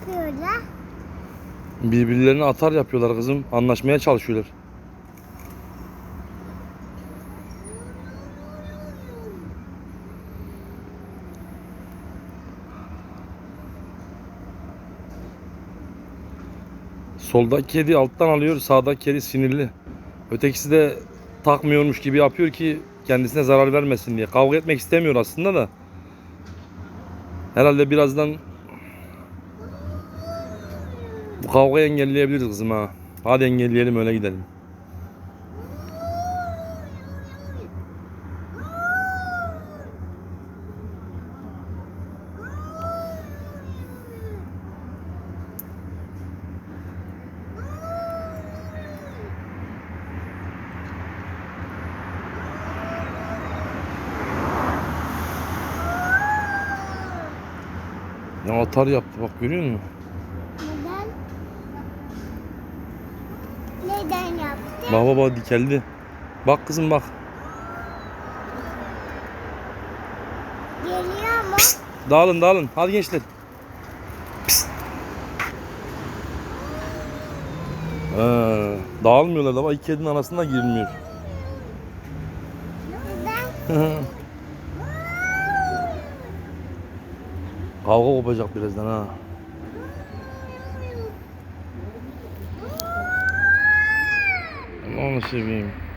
yapıyorlar? Birbirlerine atar yapıyorlar kızım. Anlaşmaya çalışıyorlar. Soldaki kedi alttan alıyor, sağdaki kedi sinirli. Ötekisi de takmıyormuş gibi yapıyor ki kendisine zarar vermesin diye. Kavga etmek istemiyor aslında da. Herhalde birazdan bu kavgayı engelleyebiliriz kızım ha. Hadi engelleyelim öyle gidelim. Ne atar yaptı bak görüyor musun? Yaptı? Bak bak dikeldi. Bak kızım bak. Geliyor mu? Dağılın dağılın. Hadi gençler. Pist. Ee, dağılmıyorlar da bak iki kedinin arasında girilmiyor. Kavga kopacak birazdan ha. Onu seveyim.